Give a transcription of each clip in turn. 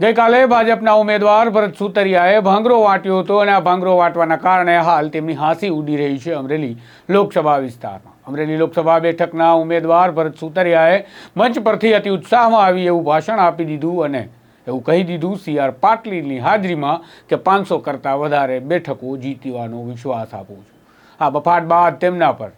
ગઈકાલે ભાજપના ઉમેદવાર ભરત સુતરિયાએ ભાંગરો વાંટ્યો હતો અને આ ભાંગરો વાંટવાના કારણે હાલ તેમની હાંસી ઉડી રહી છે અમરેલી લોકસભા વિસ્તારમાં. અમરેલી લોકસભા બેઠકના ઉમેદવાર ભરત સુતરિયાએ મંચ પરથી અતિ ઉત્સાહમાં આવી એવું ભાષણ આપી દીધું અને એવું કહી દીધું સી આર પાટલીની હાજરીમાં કે પાંચસો કરતાં વધારે બેઠકો જીતવાનો વિશ્વાસ આપું છું. આ બફાટ બાદ તેમના પર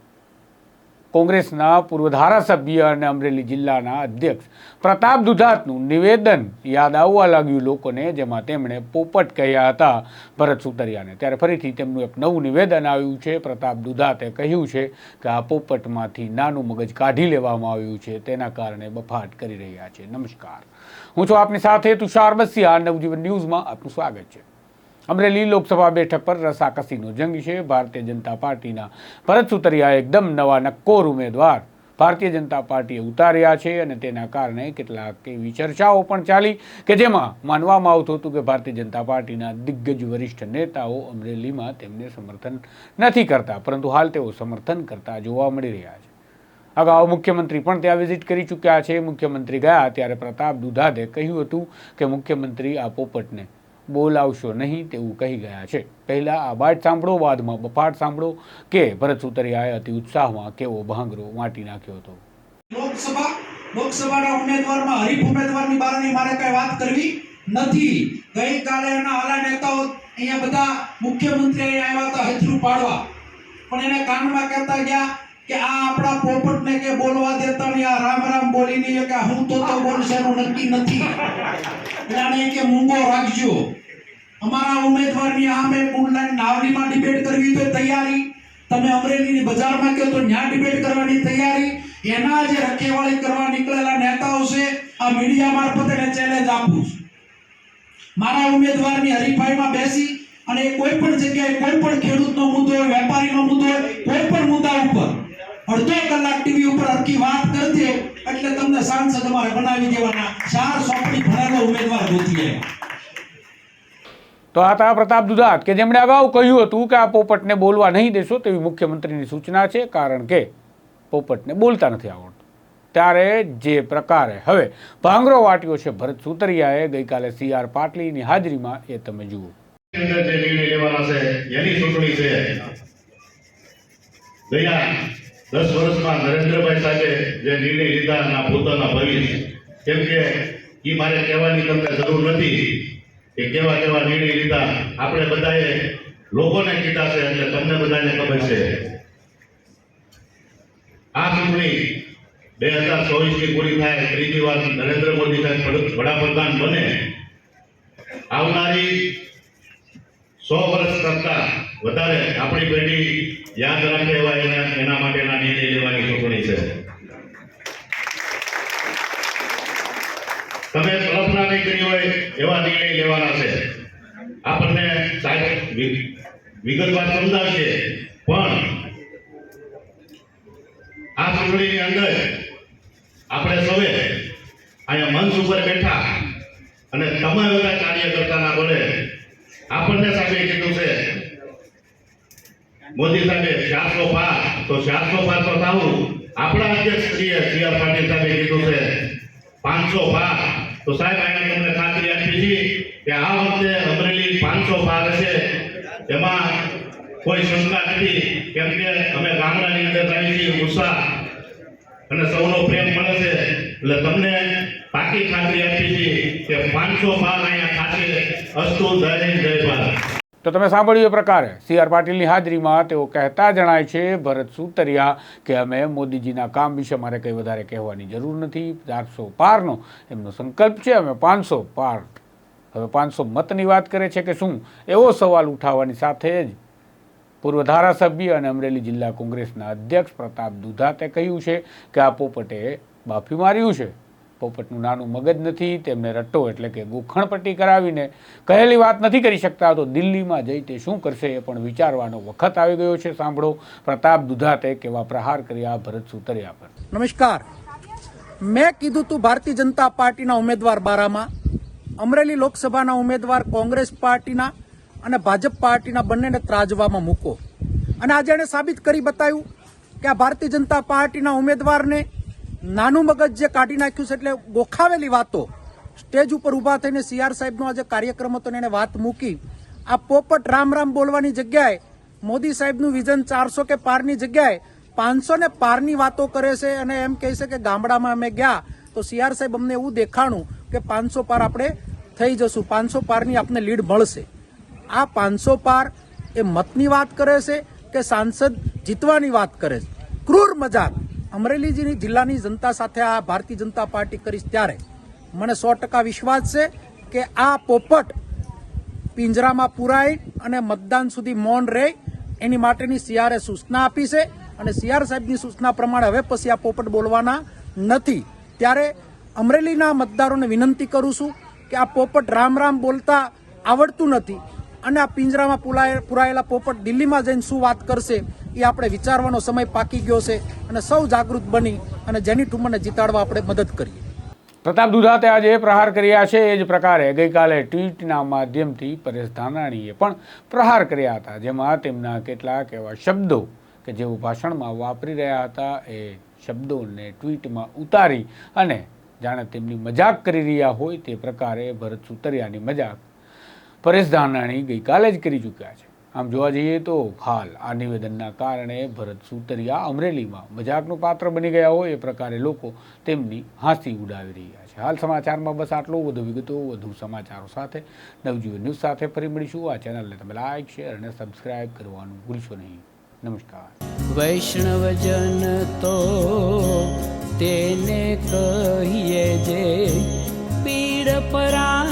કોંગ્રેસના પૂર્વ ધારાસભ્ય અને અમરેલી જિલ્લાના અધ્યક્ષ પ્રતાપ દુધાતનું નિવેદન યાદ આવવા લાગ્યું લોકોને, જેમાં તેમણે પોપટ કહ્યા હતા ભરત સુતરિયાને. ત્યારે ફરીથી તેમનું એક નવું નિવેદન આવ્યું છે. પ્રતાપ દુધાતે કહ્યું છે કે આ પોપટમાંથી નાનું મગજ કાઢી લેવામાં આવ્યું છે. તેના કારણે બફાટ કરી રહ્યા છે. નમસ્કાર. હું છું આપની સાથે તુષાર બસિયા નવજીવન ન્યૂઝમાં આપનું સ્વાગત છે. અમરેલી લોકસભા બેઠક પર રસાકસીનો જંગ છે. ભારતીય જનતા પાર્ટીના ભરત સુતરિયા એકદમ નવા નક્કોર ઉમેદવાર ભારતીય જનતા પાર્ટીએ ઉતાર્યા છે અને તેના કારણે કેટલાક એવી ચર્ચાઓ પણ ચાલી કે જેમાં માનવામાં આવતું હતું કે ભારતીય જનતા પાર્ટીના દિગ્ગજ વરિષ્ઠ નેતાઓ અમરેલીમાં તેમને સમર્થન નથી કરતા, પરંતુ હાલ તેઓ સમર્થન કરતા જોવા મળી રહ્યા છે. અગાઉ મુખ્યમંત્રી પણ ત્યાં વિઝિટ કરી ચૂક્યા છે. મુખ્યમંત્રી ગયા ત્યારે પ્રતાપ દુધાદે કહ્યું હતું કે મુખ્યમંત્રી આ પોપટને બોલાવશો નહીં તેવું કહી ગયા છે. પહેલા આ બાટ સાંભળો, બાદમાં બફાટ સાંભળો કે ભરત સુતરિયાએ અતિ ઉત્સાહમાં કેવો ભાંગરો વાટી નાખ્યો હતો. લોકસભા, લોકસભાના ઉમેદવારમાં હરીફ ઉમેદવારની બારની મારે કઈ વાત કરવી નથી. ગઈકાલે એના આલા નેતાઓ અહીંયા બધા મુખ્યમંત્રી આવ્યા હતા હથરું પાડવા. પણ એને કાનમાં કહેતા ગયા કે આ આપણા પોપટને કે બોલવા દેતા નહીં આ રામ રામ બોલીને કે હું તો તો બોલશે એનું નક્કી નથી. એટલે કે મૂંગો રાખજો. અમારા ઉમેદવારની આમે ઓનલાઈન નાવલીમાં ડિબેટ કરવી તો તૈયારી. તમે અમરેલીની બજારમાં કહો તો ન્યા ડિબેટ કરવાની તૈયારી. એના જે રખેવાળી કરવા નીકળેલા નેતાઓ છે, આ મીડિયા મારફતે એને ચેલેન્જ આપું છું. મારા ઉમેદવારની હરીફાઈમાં બેસી અને કોઈ પણ જગ્યાએ કોઈ પણ ખેડૂતનો મુદ્દો હોય, વેપારીનો મુદ્દો હોય, કોઈ પણ મુદ્દા ઉપર ઉપર વાત કરજે એટલે તમને સાંસદ અમારે બનાવી દેવાના. ચાર સોંપણી ભરેલો ઉમેદવાર ગોતી તો આ તા પ્રતાપ દુધાત કે જેમણે અગાઉ કહ્યું હતું કે આ પોપટને બોલવા નહીં દેશો તેવી મુખ્યમંત્રીની સૂચના છે કારણ કે પોપટને બોલતા નથી આવડતું. ત્યારે જે પ્રકારે હવે ભાંગરો વાટ્યો છે ભરત સુતરિયાએ ગઈકાલે સી આર પાટલીની હાજરીમાં એ તમે જુઓ. જે લેવાના છે એની ચૂંટણી છે. ગયા દસ વર્ષમાં નરેન્દ્રભાઈ સાથે જે નિર્ણય લીધા એના પોતાના ભવિષ્ય, કેમ કે એ મારે કહેવાની તમને જરૂર નથી કે કેવા કેવા નિર્ણય લીધા. આપણે બધાએ લોકોને કીધા છે એટલે તમને બધાને ખબર છે. આ ચૂંટણી બે હજાર ચોવીસથી પૂરી થાય, ત્રીજી વાર નરેન્દ્ર મોદી સાહેબ વડા- વડાપ્રધાન બને. આવનારી સો વર્ષ કરતા વધારે આપણી પેઢી યાદ રાખે એવા એના એના માટેના નિર્ણય લેવાની ચૂંટણી છે. તમે કલ્પના નહીં કરી હોય એવા નિર્ણય લેવાના છે. આપણને વિગતવાર સમજાવશે. પણ આ ચૂંટણીની અંદર આપણે સૌએ અહીંયા મંચ ઉપર બેઠા અને તમે બધા કાર્યકર્તાના બોલે આપણને સાહેબે કીધું છે મોદી સાહેબે સાતસો પાર તો ચારસો પાર તો થાવું આપણા અધ્યક્ષ શ્રીએ સી આર પાટીલ સાહેબે કીધું છે, પાંચસો પાર તો સાહેબ એને તમને ખાતરી આપી છે કે આ વખતે અમરેલી પાંચસો પાર છે એમાં કોઈ શંકા નથી, કેમ કે અમે ગામડાની અંદર આવી છીએ ઉત્સાહ અને સૌનો પ્રેમ મળે છે. એટલે તમને પાકી ખાતરી આપી છે કે પાંચસો પાર અહીંયા ખાતે અસ્તુ જય જય ભારત. તો તમે સાંભળ્યું એ પ્રકારે. સી આર પાટીલની હાજરીમાં તેઓ કહેતા જણાય છે, ભરત સુતરિયા, કે અમે મોદીજીના કામ વિશે મારે કંઈ વધારે કહેવાની જરૂર નથી. ચારસો પારનો એમનો સંકલ્પ છે, અમે પાંચસો પાર. હવે પાંચસો મતની વાત કરે છે કે શું? એવો સવાલ ઉઠાવવાની સાથે જ પૂર્વ ધારાસભ્ય અને અમરેલી જિલ્લા કોંગ્રેસના અધ્યક્ષ પ્રતાપ દુધાતે કહ્યું છે કે આ પોપટે બાફી માર્યું છે. પોપટનું નાનું મગજ નથી, તેમને રટ્ટો એટલે કે ગોખણપટ્ટી કરાવીને કહેલી વાત નથી કરી શકતા તો દિલ્હીમાં જઈ તે શું કરશે એ પણ વિચારવાનો વખત આવી ગયો છે, સાંભળો. પ્રતાપ દુધાતે કેવા પ્રહાર કર્યા ભરત સુતરિયા પર. નમસ્કાર. મેં કીધું તું ભારતીય જનતા પાર્ટીના ઉમેદવાર બારામાં, અમરેલી લોકસભાના ઉમેદવાર કોંગ્રેસ પાર્ટીના અને ભાજપ પાર્ટીના બંનેને ત્રાજવામાં મૂકો. અને આજે એણે સાબિત કરી બતાવ્યું કે આ ભારતીય જનતા પાર્ટીના ઉમેદવારને નાનું મગજ જે કાઢી નાખ્યું છે એટલે ગોખાવેલી વાતો. સ્ટેજ ઉપર ઊભા થઈને સીઆર સાહેબનો આજે કાર્યક્રમ હતો એને વાત મૂકી. આ પોપટ રામ રામ બોલવાની જગ્યાએ મોદી સાહેબનું વિઝન ચારસો કે પારની જગ્યાએ પાંચસો ને પારની વાતો કરે છે અને એમ કહે છે કે ગામડામાં અમે ગયા તો સીઆર સાહેબ અમને એવું દેખાણું કે પાંચસો પાર આપણે થઈ જશું. પાંચસો પારની આપને લીડ મળશે. આ પાંચસો પાર એ મતની વાત કરે છે કે સાંસદ જીતવાની વાત કરે છે. ક્રૂર મજાક. અમરેલી જિલ્લાની જનતા સાથે આ ભારતીય જનતા પાર્ટી કરીશ ત્યારે મને સો ટકા વિશ્વાસ છે કે આ પોપટ પિંજરામાં પુરાઈ અને મતદાન સુધી મૌન રહે, એની માટેની સીઆરએ સૂચના આપી છે અને સીઆર સાહેબની સૂચના પ્રમાણે હવે પછી આ પોપટ બોલવાના નથી. ત્યારે અમરેલીના મતદારોને વિનંતી કરું છું કે આ પોપટ રામ રામ બોલતા આવડતું નથી અને આ પિંજરામાં પુરાયેલા પોપટ દિલ્હીમાં જઈને શું વાત કરશે એ આપણે વિચારવાનો સમય પાકી ગયો છે અને સૌ જાગૃત બની અને જેની ટુમરને જીતાડવા આપણે મદદ કરીએ. પ્રતાપ દુધાતે આજે પ્રહાર કર્યા છે. એ જ પ્રકારે ગઈકાલે ટ્વીટના માધ્યમથી પરેશ ધાનાણીએ પણ પ્રહાર કર્યા હતા. જેમાં તેમના કેટલાક એવા શબ્દો કે જેઓ ભાષણમાં વાપરી રહ્યા હતા, એ શબ્દોને ટ્વીટમાં ઉતારી અને જાણે તેમની મજાક કરી રહ્યા હોય તે પ્રકારે ભરત સુતરિયાની મજાક પરેશ ધાનાણી ગઈકાલે જ કરી ચૂક્યા છે. આમ જોવા જઈએ તો હાલ આ નિવેદનના કારણે ભરત સુતરિયા અમરેલીમાં મજાકનું પાત્ર બની ગયા હોય એ પ્રકારે લોકો તેમની હાંસી ઉડાવી રહ્યા છે. હાલ સમાચારમાં બસ આટલું. વધુ વિગતો, વધુ સમાચારો સાથે નવજીવન ન્યૂઝ સાથે ફરી મળીશું. આ ચેનલને તમે લાઇક શેર અને સબસ્ક્રાઇબ કરવાનું ભૂલશો નહીં. નમસ્કાર. વૈષ્ણવજન તો તેને કહીએ જે પીડ પરા